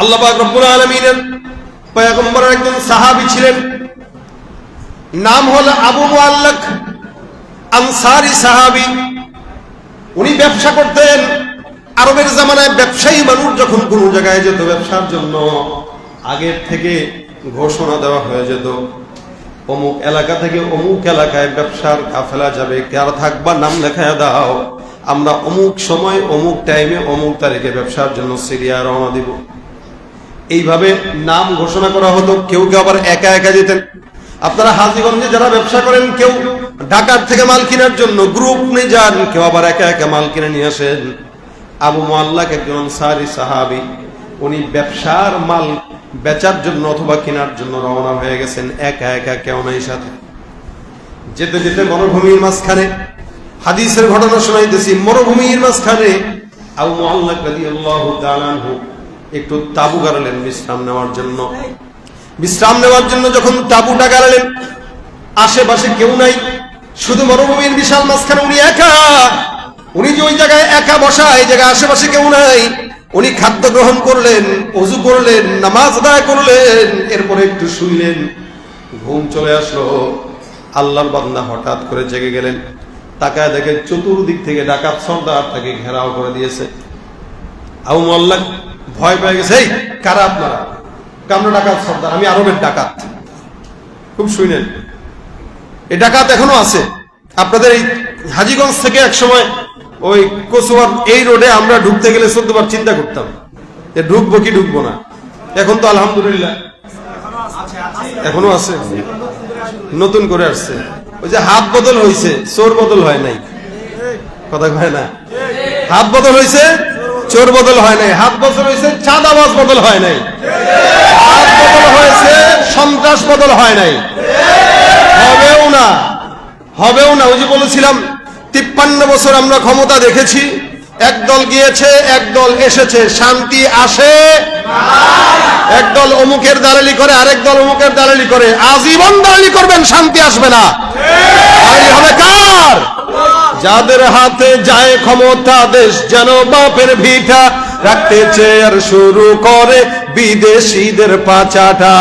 আল্লাহ রব্বুল আলমিনের পয়গম্বরের একজন সাহাবি ছিলেন। নাম হল আবু মুআল্লাক আনসারি সাহাবি। উনি ব্যবসা করতেন। আরবের জামানায় ব্যবসায়ী মানুষ যখন কোন জায়গায় যেত ব্যবসার জন্য, আগের থেকে ঘোষণা দেওয়া হয়ে যেত, অমুক এলাকা থেকে অমুক এলাকায় ব্যবসার কাফেলা যাবে কার থাকবা, নাম লেখায় দাও। আমরা অমুক সময়, অমুক টাইমে অমুক তারিখে ব্যবসার জন্য সিরিয়া রওনা দিব। এইভাবে নাম ঘোষণা করা হতো কেউ কেউ আবার একা একা যেতেন। আপনারা হাজিগঞ্জে যারা ব্যবসা করেন, কেউ ঢাকার থেকে মাল কেনার জন্য গ্রুপ নিয়ে যান, কেউ আবার একা একা মাল কিনে নিয়ে আসেন। আবু মোয়াল্লাক একজন সারি সাহাবি, উনি ব্যবসার মাল বেচার জন্য অথবা কেনার জন্য রওনা হয়ে গেছেন, একা একা কেউ নাই সাথে। যেতে যেতে মরুভূমির মাঝখানে হাদিসের ঘটনা শোনাইতেছি। মরুভূমির মাঝখানে আবু মোয়াল্লাক রাদিয়াল্লাহু তাআলা আনহু একটু তাবু গাড়লেন বিশ্রাম নেওয়ার জন্য। বিশ্রাম নেওয়ার জন্য যখন তাবুটা গাড়লেন, আশেপাশে কেউ নাই, শুধু মরুভূমির বিশাল মাঝখানে উনি একা। উনি যে ওই জায়গায় একা বসা, এই জায়গায় আশেপাশে কেউ নাই। উনি খাদ্য গ্রহণ করলেন, অজু করলেন, নামাজ আদায় করলেন, এরপরে একটু শুইলেন, ঘুম চলে আসলো। আল্লাহর বান্দা হঠাৎ করে জেগে গেলেন। তাকায় দেখে চতুর্দিক থেকে ডাকাত সর্দার তাকে ঘেরাও করে দিয়েছে। আবু মোল্লা ভয় পেয়ে গেছে, এই, কারা আপনারা? কামরা ডাকাত সর্দার, আমি আরবের ডাকাত। খুব শুনেন। এই ডাকাত এখনও আছে। আপনাদের এই হাজিগঞ্জ থেকে এক সময় ওই কচুয়ার এই রোডে আমরা ঢুকতে গেলে চোদ্দবার চিন্তা করতাম যে ঢুকবো কি ঢুকবো না। এখন তো আলহামদুলিল্লাহ। এখনও আছে। নতুন করে আসছে। ওই যে হাত বদল হয়েছে চোর বদল হয় নাই। কথা কয় না? হাত বদল হয়েছে চোর বদল হয় নাই। হাত বদল হয়েছে, চাঁদাবাজ বদল হয় নাই। হাত বদল হয়েছে, সন্ত্রাস বদল হয় নাই। হবেও না হবেও না। ওই যে বলেছিলাম, তিপ্পান্ন বছর আমরা ক্ষমতা দেখেছি। একদল গিয়েছে, একদল এসেছে। শান্তি আসে। একদল অমুকের দালালি করে, আরেক দল অমুকের দালালি করে। আজীবন দালালি করবেন, শান্তি আসবে না। হবে কার যাদের হাতে যায় ক্ষমতা, দেশ যেন বাপের ভিটা রাখতে চেয়ার শুরু করে বিদেশিদের পাচাটা।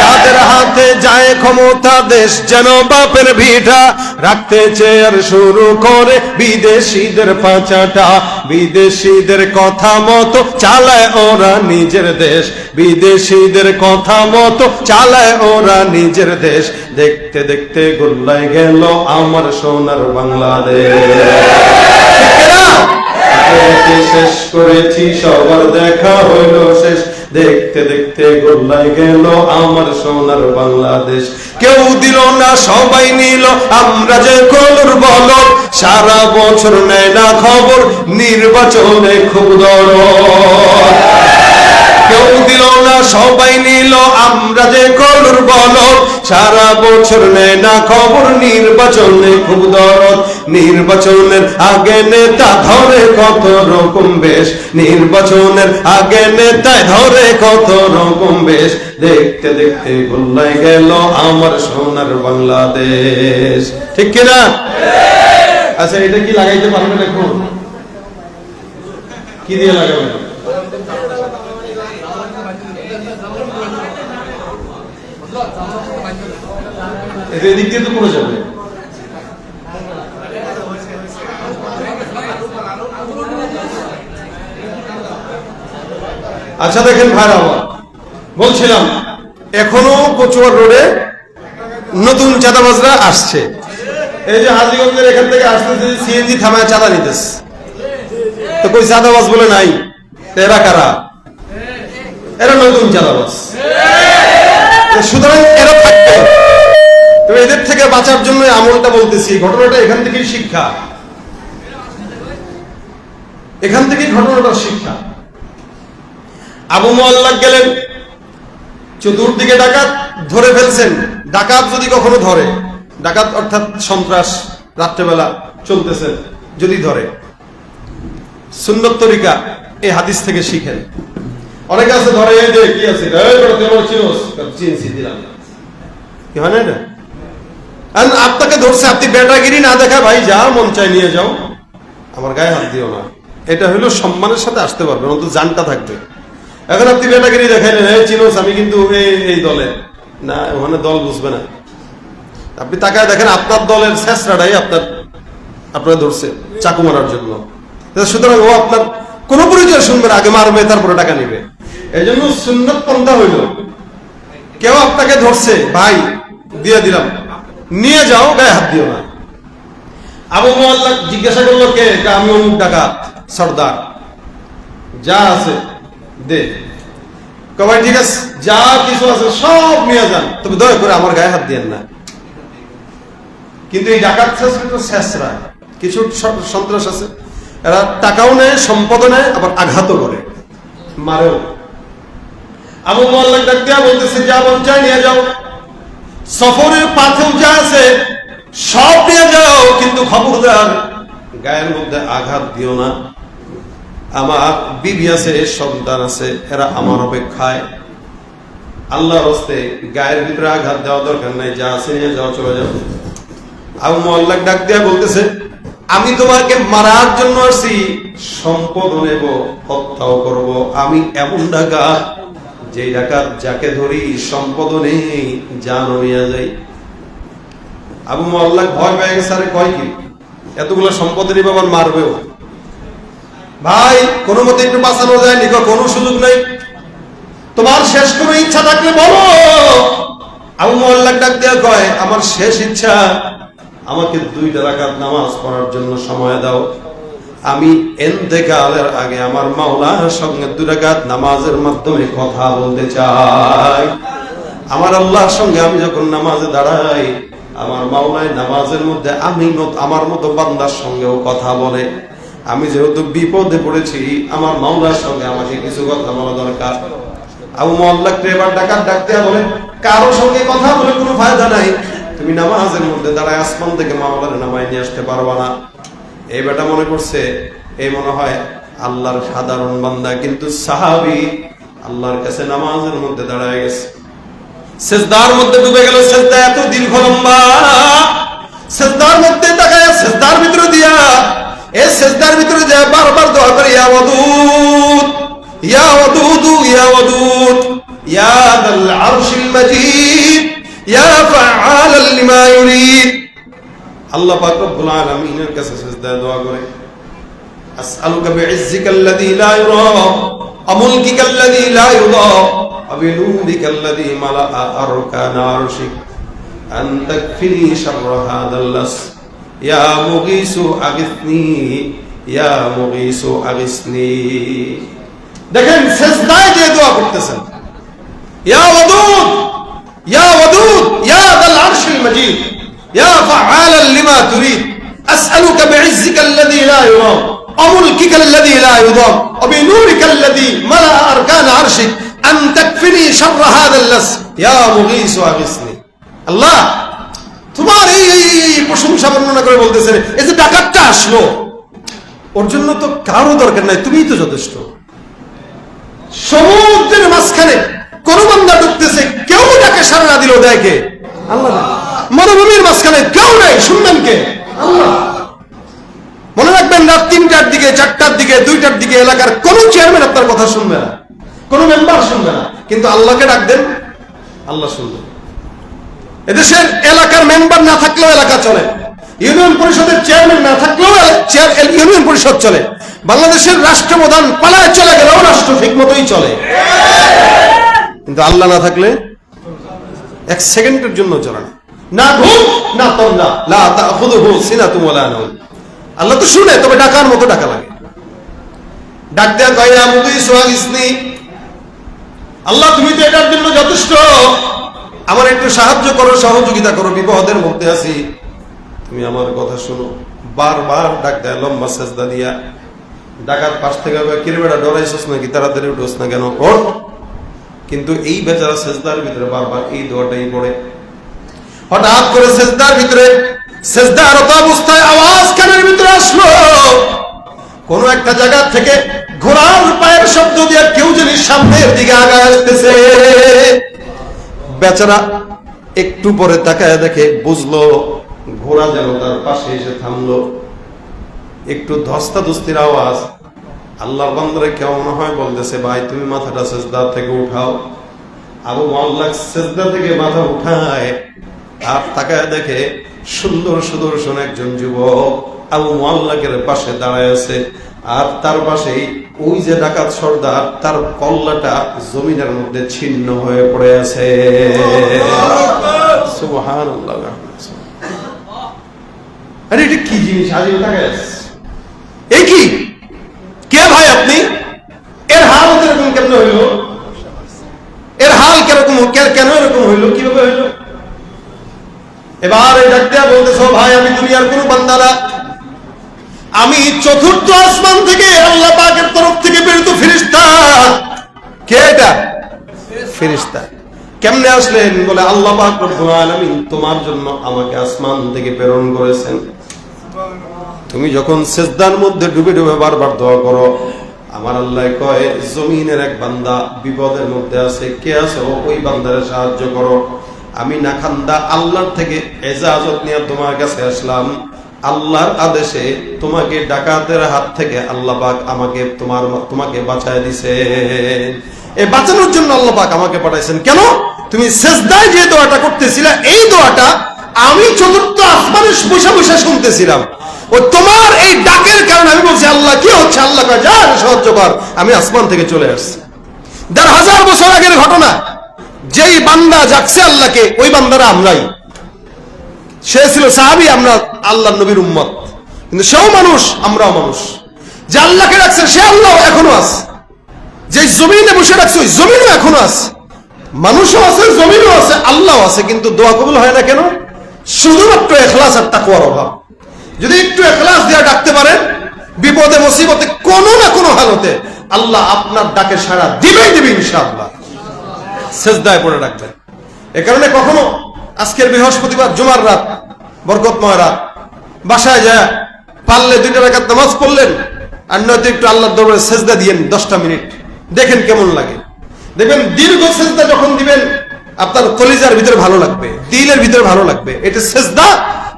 যাদের হাতে যায় ক্ষমতা, দেশ যেন বাপের ভিটা রাখতে চেয়ার শুরু করে বিদেশিদের পাচাটা। বিদেশিদের কথা মতো চালায় ওরা নিজের দেশ। বিদেশিদের কথা মতো চালায় ওরা নিজের দেশ। দেখতে দেখতে গোল্লায় গেল আমার সোনার বাংলাদেশ। শেষ করেছি? সবার দেখা হইল শেষ। দেখতে দেখতে গোল্লায় গেল আমার সোনার বাংলাদেশ। কেউ দিল না, সবাই নিল, আমরা যে কলুর বল সারা বছর নেয় না খবর, নির্বাচনে খুব দরদ। কেউ দিল না, সবাই নিল। আমরা যে কলুর বল সারা বছর নেয় না খবর। নির্বাচনে খুব দরদ। নির্বাচনের আগে নেতা ধরে কত রকম বেশ। নির্বাচনের আগে নেতা ধরে কত রকম বেশ। দেখতে দেখতে গোল্লাই গেল আমার সোনার বাংলাদেশ। ঠিক কিনা? আচ্ছা এটা কি লাগাইতে পারবেন এখন? কি দিয়ে লাগাবেন? এদের দিক দিয়ে তো পড়ে যাবে। আচ্ছা দেখেন ভাই আমার। বলছিলাম, এখনও কচুয়ার রোডে নতুন চাঁদাবাজরা আসছে। এই যে হাজিগঞ্জের এখান থেকে আসতেছে সিএনজি থামায় চাঁদা নিতেছে। তো কই চাঁদাবাজ বলে নাই? এরা কারা? এরা নতুন চাঁদাবাজ। সুতরাং এরা থাকবে। তো এদের থেকে বাঁচার জন্য আমলটা বলতেছি ঘটনাটা এখান থেকেই শিক্ষা। এখান থেকেই ঘটনাটার শিক্ষা। আবু মোয়াল্লাক গেলেন, চতুর্দিকে ডাকাত ধরে ফেলছেন। ডাকাত যদি কখনো ধরে, ডাকাত অর্থাৎ সন্ত্রাস রাত্রেবেলা চলতেছে যদি ধরে। সুন্নত তরিকা এই হাদিস থেকে শিখেন। অনেকে আছে, ধরে কি আছে? কি হয় না আপনাকে ধরছে, আপনি বেটাগিরি না দেখা, ভাই, যা মন চাই নিয়ে যাও। আমার গায়ে হাত দিও না। এটা হলো সম্মানের সাথে আসতে পারবে, অন্তত জানটা থাকবে। এখন আপনি বেটাগিরি দেখাইলেন, এই চিনোস আমি কিন্তু এই এই দলে। না, ওখানে দল বুঝবে না। আপনি তাকায় দেখেন, আপনার দলের শেষরাটাই আপনার, আপনারা ধরছে, চাকু মারার জন্য। সুতরাং ও আপনার কোনো পরিচয় শুনবে না, আগে মারবে, তারপরে টাকা নিবে। এই জন্য সুন্নত পন্থা হইল। কেউ আপনাকে ধরছে, ভাই, দিয়ে দিলাম। নিয়ে যাও, গায়ে হাত দিও না। আবু মোয়াল্লা জিজ্ঞাসা করল, কে? আমি অমুক ডাকাত, সর্দার। যা আছে, দে। কবাই ঠিক আছে, যা কিছু আছে, সব নিয়ে যান। তবে দয়া করে আমার গায়ে হাত দিয়েন না। কিন্তু এই ডাকাত শেষ কিন্তু শেষরা। কিছু সন্ত্রাস আছে। এরা টাকাও নেয়, সম্পদও নেয়, আবার আঘাতও করে। মারেও। আবু মোয়াল্লাক ডাক দিয়া বলতেছে যা মন চায় নিয়ে যাও। সফরের পাথেও যা আছে, সব নিয়ে যাও, কিন্তু খবরদার, গায়ের মধ্যে আঘাত দিও না। আমার বিবি আছে, সন্তান আছে, এরা আমার অপেক্ষায়। আল্লাহর হস্তে গায়ের ভিতরে আঘাত দেওয়া দরকার নাই, যা আছে নিয়ে যাও, চলে যাও। আবু মোয়াল্লাক ডাক দিয়া বলতেছে, আমি তোমাকে মারার জন্য আসি সম্পদ নেব, হত্যাও করব, আমি এমন ডাকাত যে ডাকাত যাকে ধরি সম্পদ নেই জানও নিয়ে যাই। আবু মোয়াল্লাক ভয় পেয়ে গেছে, আরে কয় কি? এতগুলো সম্পদ নিব আবার মারবেও ভাই, কোনো মতে একটু বাঁচানো যায় নি কোনো সুযোগ নেই। তোমার শেষ কোনো ইচ্ছা থাকলে বলো। আবু মোয়াল্লাক ডাক দেওয়া কয়, আমার শেষ ইচ্ছা, আমাকে দুইটা রাকাত নামাজ পড়ার জন্য সময় দাও। আমি এন্তেকালের আগে আমার মাওলার সঙ্গে দুই রাকাত নামাজের মাধ্যমে কথা বলতে চাই। আমার আল্লাহর সঙ্গে আমি যখন নামাজে দাঁড়াই, আমার মাওলায় নামাজের মধ্যে আমি আমার মতো বান্দার সঙ্গেও কথা বলে। আমি যেহেতু বিপদে পড়েছি, আমার মাওলার সঙ্গে আমাকে কিছু কথা বলা দরকার। আবু মোহাল্লাকে এবার ডাকাত ডাকতে বলে, কারও সঙ্গে কথা বলে কোনো ফায়দা নাই। তুমি নামাজের মধ্যে দাঁড়ায় আসমান থেকে মাওলার নামায় নিয়ে আসতে পারবা না। এই বেটা মনে করছে, এই মনে হয় আল্লাহর সাধারণ বান্দা, কিন্তু সাহাবি আল্লাহর কাছে নামাজের মধ্যে দাঁড়ায় গেছে। মধ্যে ডুবে গেল এত দীর্ঘ লম্বা। মধ্যে ভিতরে দিয়া ভিতরে বারবার ইয়া ইয়া ইয়া ইয়া আল্লাহ পাক রব্বুল আলামিনের কাছে সেজদা দোয়া করে আসআলুকা বিইজ্জিকা আল্লাযী লা ইউরা আমুলকিকা আল্লাযী লা ইউরা وبنورك الذي ملأ أركان عرشك أن تكفني شر هذا اللص يا مغيث أغثني يا مغيث أغثني দেখেন সেজদায় যে দোয়া করতেছেন ইয়া ওয়াদুদ ইয়া ওয়াদুদ ইয়া দাল আরশিল মাজিদ ইয়া ফাআলা লিমা তুরিদ আসআলুকা বিইজ্জিকা আল্লাযী লা ইউরাম وملكك الذي لا يضام وبنورك الذي ملأ أركان عرشك أن تكفني شر هذا اللص يا مغيث أغثني আল্লাহ তোমার এই এই এই- এই প্রশংসা বর্ণনা করে বলতেছেন এই যে ডাকাতটা আসলো ওর জন্য তো কারো দরকার নাই তুমিই তো যথেষ্ট সমুদ্রের মাঝখানে কোন বান্দা ঢুকতেছে কেউ ডাকে সারা না দিল দেয় কে আল্লাহ না। মরুভূমির মাঝখানে কেউ নাই, শুনবেন কে? মনে রাখবেন রাত তিনটার দিকে, চারটার দিকে, দুইটার দিকে এলাকার কোন চেয়ারম্যান আপনার কথা শুনবে না, কোন মেম্বার শুনবে না। কিন্তু আল্লাহকে ডাক দেন, আল্লাহ শুনবে। এদেশের এলাকার মেম্বার না থাকলেও এলাকা চলে। ইউনিয়ন পরিষদের চেয়ারম্যান না থাকলেও ইউনিয়ন পরিষদ চলে। বাংলাদেশের রাষ্ট্রপ্রধান পালায় চলে গেলেও রাষ্ট্র ঠিক মতোই চলে। কিন্তু আল্লাহ না থাকলে এক সেকেন্ডের জন্য চলে না। না ঘুম না তন্দ্রা লা আল্লাহ তো শুনে তবে ডাকার মতো ডাকা লাগে। ডাক দেয়া কয় মুগিস ওয়া ইসনি। আল্লাহ তুমি তো এটার জন্য যথেষ্ট। আমার একটু সাহায্য করো সহযোগিতা করো বিপদের মধ্যে আছি। তুমি আমার কথা শোনো। বারবার ডাক দেয় লম্বা সেজদা দিয়া। ডাকার পাশ থেকে কয়, কিরে বেটা ডরাইছিস নাকি? তাড়াতাড়ি উঠোস না কেন? ওর কিন্তু এই বেচারা সেজদার ভিতরে বারবার এই দোয়াটাই পড়ে। হঠাৎ করে সেজদার ভিতরে সেজদারত অবস্থায় আওয়াজ কানের ভিতরে আসলো। কোন একটা জায়গা থেকে ঘোড়ার পায়ের শব্দ দিয়ে কেউ যদি সামনের দিকে আগায় আসতেছে, বেচারা একটু পরে তাকায় দেখে বুঝলো ঘোড়া যেন তার পাশে এসে থামলো। একটু ধস্তা ধস্তাধস্তির আওয়াজ। আল্লাহর কেউ মনে হয় বলতেছে, ভাই, তুমি মাথাটা সেজদা থেকে উঠাও। আবু মোয়াল্লাক সেজদা থেকে মাথা উঠায়। আর তাকায় দেখে সুন্দর সুদর্শন একজন যুবক আবু মোয়াল্লাকের পাশে দাঁড়ায় আছে। আর তার পাশেই ওই যে ডাকাত সর্দার, তার কল্লাটা জমিনের মধ্যে ছিন্ন হয়ে পড়ে আছে। কেন এরকম হইল? কীভাবে হইল? এবার ডাক্তার বলতেছ, ভাই, আমি দুনিয়ার কোন বান্দা না। আমি চতুর্থ আসমান থেকে আল্লাহ পাকের তরফ থেকে ফিরিস্তা কে এটা? ফিরিস্তা কেমনে আসলেন? বলে, আল্লাহ পাক তোমার জন্য আমাকে আসমান থেকে প্রেরণ করেছেন। তুমি যখন সেজদার মধ্যে ডুবে ডুবে বারবার দোয়া করো, আমার আল্লাহ কয়, জমিনের এক বান্দা বিপদের মধ্যে আছে, কে আছে? ওই বান্দারে সাহায্য করো। আমি নাখান্দা আল্লাহর থেকে এজাজত নিয়ে তোমার কাছে আসলাম। আল্লাহর আদেশে তোমাকে ডাকাতের হাত থেকে আল্লাহবাক আমাকে তোমার তোমাকে বাঁচায় দিছে। এই বাঁচানোর জন্য আল্লাহ পাক আমাকে পাঠাইছেন। কেন? তুমি সেজদায় যে দোয়াটা করতেছিলে, এই দোয়াটা আমি চতুর্থ আসমানে বসে বসে শুনতেছিলাম। ও তোমার এই ডাকের কারণে আমি বলছি, আল্লাহ, কি হচ্ছে? আল্লাহ যা সাহায্য কর। আমি আসমান থেকে চলে আসছি। দেড় হাজার বছর আগের ঘটনা। যেই বান্দা যাচ্ছে আল্লাহকে, ওই বান্দারা আমরাই। সে ছিল সাহাবি, আমরা আল্লাহ নবীর উম্মত। কিন্তু সেও মানুষ, আমরাও মানুষ। যে আল্লাহকে রাখছে সে আল্লাহ এখনও আছে। যে জমিনে বসে রাখছে ওই জমিনও এখনও আছে। মানুষও আছে, জমিনও আছে আল্লাহ আছে, কিন্তু দোয়া কবুল হয় না কেন? শুধুমাত্র এখলাস আর তাকুয়ার অভাব। যদি একটু এখলাস দিয়ে ডাকতে পারেন, বিপদে, মুসিবতে কোনো না কোনো হালতে আল্লাহ আপনার ডাকে সারা দিবেই দিবে ইনশাআল্লাহ। সেজদায় পড়ে রাখবেন। এ কারণে কখনো আজকের বৃহস্পতিবার, জুমার রাত, বরকতময় রাত, বাসায় যায়, পারলে দুইটা রাখাত নামাজ পড়লেন, আর নয়তো একটু আল্লাহর দরবারে সেজদা দিয়েন দশটা মিনিট। দেখেন কেমন লাগে। দেখবেন দীর্ঘ সেজদা যখন দিবেন, আপনার কলিজার ভিতরে ভালো লাগবে, তিলের ভিতরে ভালো লাগবে। এটা সেজদা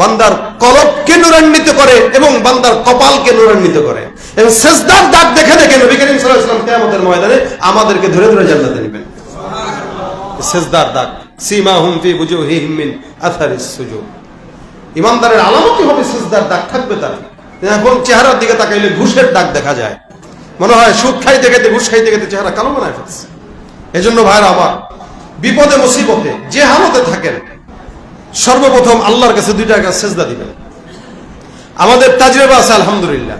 বান্দার কলবকে নুরান্বিত করে এবং বান্দার কপালকে নুরান্বিত করে। এবং সেজদার দাগ দেখে দেখে নবী করিম সাল্লাল্লাহু আলাইহি ওয়াসাল্লাম কিয়ামতের ময়দানে আমাদেরকে ধরে ধরে জান্নাতে নেবেন। সেজদার দাগ। সীমা হুম ফি বুজুহিহিম মিন আথারিস সুজুদ। ইমানদারের আলামতই হবে সেজদার দাগ থাকবে তার? এখন চেহারার দিকে তাকাইলে ঘুষের দাগ দেখা যায়। মনে হয় সুদ খাইতে খাইতে ঘুষ খাইতে খাইতে চেহারা কালো বানায় ফেলছে। এজন্য ভাইরা আমার, বিপদে, মুসিবতে যে হালতে থাকেন, সর্বপ্রথম আল্লাহর কাছে দুইটা কাছে সেজদা দিবেন। আমাদের তাজরেবা আছে, আলহামদুলিল্লাহ।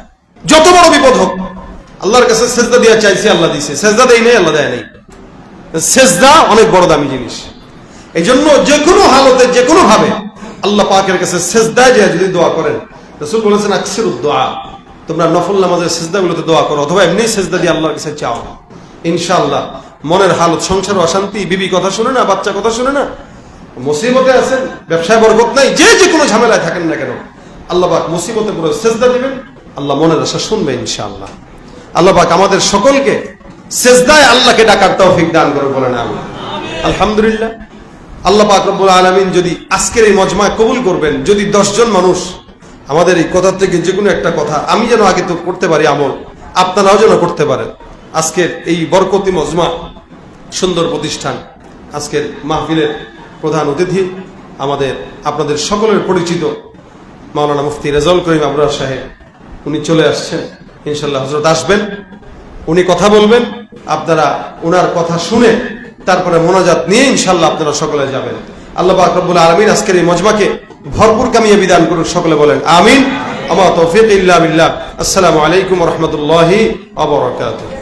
যত বড় বিপদ হোক, আল্লাহর কাছে সেজদা দিয়া চাইছি, আল্লাহ দিছে। সেজদা দেয় নেই, আল্লাহ দেয় নেই। সেজদা অনেক বড় দামি জিনিস। এই জন্য যে কোনো হালতে যে কোনো ভাবে আল্লাহ পাকের কাছে সেজদায় যে যদি দোয়া করেন, রসুল বলেছেন, আকসির দোয়া। তোমরা নফল নামাজের সেজদাগুলোতে দোয়া করো, অথবা এমনি সেজদা দিয়ে আল্লাহর কাছে চাও। ইনশাআল্লাহ, মনের হালত, সংসার অশান্তি, বিবি কথা শুনে না, বাচ্চা কথা শুনে না, মুসিবতে আছেন, ব্যবসায় বরকত নাই, যে যে কোনো ঝামেলায় থাকেন না কেন, আল্লাহ পাক মুসিবতে পুরো সেজদা দিবেন, আল্লাহ মনের আশা শুনবে ইনশাআল্লাহ। আল্লাহ পাক আমাদের সকলকে সেজদায় আল্লাহকে ডাকার তৌফিক দান করে বলেন আমি আলহামদুলিল্লাহ। আল্লাহ পাক রব্বুল আলামিন যদি আজকের এই মজমা কবুল করবেন, যদি দশজন মানুষ আমাদের এই কথা থেকে যে কোনো একটা কথা, আমি যেন আগে তো করতে পারি আমল, আপনারাও যেন করতে পারেন। আজকের এই বরকতি মজমা, সুন্দর প্রতিষ্ঠান, আজকের মাহফিলের প্রধান অতিথি, আমাদের, আপনাদের সকলের পরিচিত মাওলানা মুফতি রেজাউল করিম আবরার সাহেব, উনি চলে আসছেন। ইনশাল্লাহ হজরত আসবেন, উনি কথা বলবেন। আপনারা ওনার কথা শুনে তারপরে মোনাজাত নিয়ে ইনশাল্লাহ আপনারা সকলে যাবেন। আল্লাহ আকরবুল আলমিন আজকের এই মজমাকে ভরপুর কামিয়ে বিধান করুন সকলে বলেন আমিন। আমার তৌফিক ইল্লা আসসালামু আলাইকুম রহমতুল্লাহি আবরাকাতুহ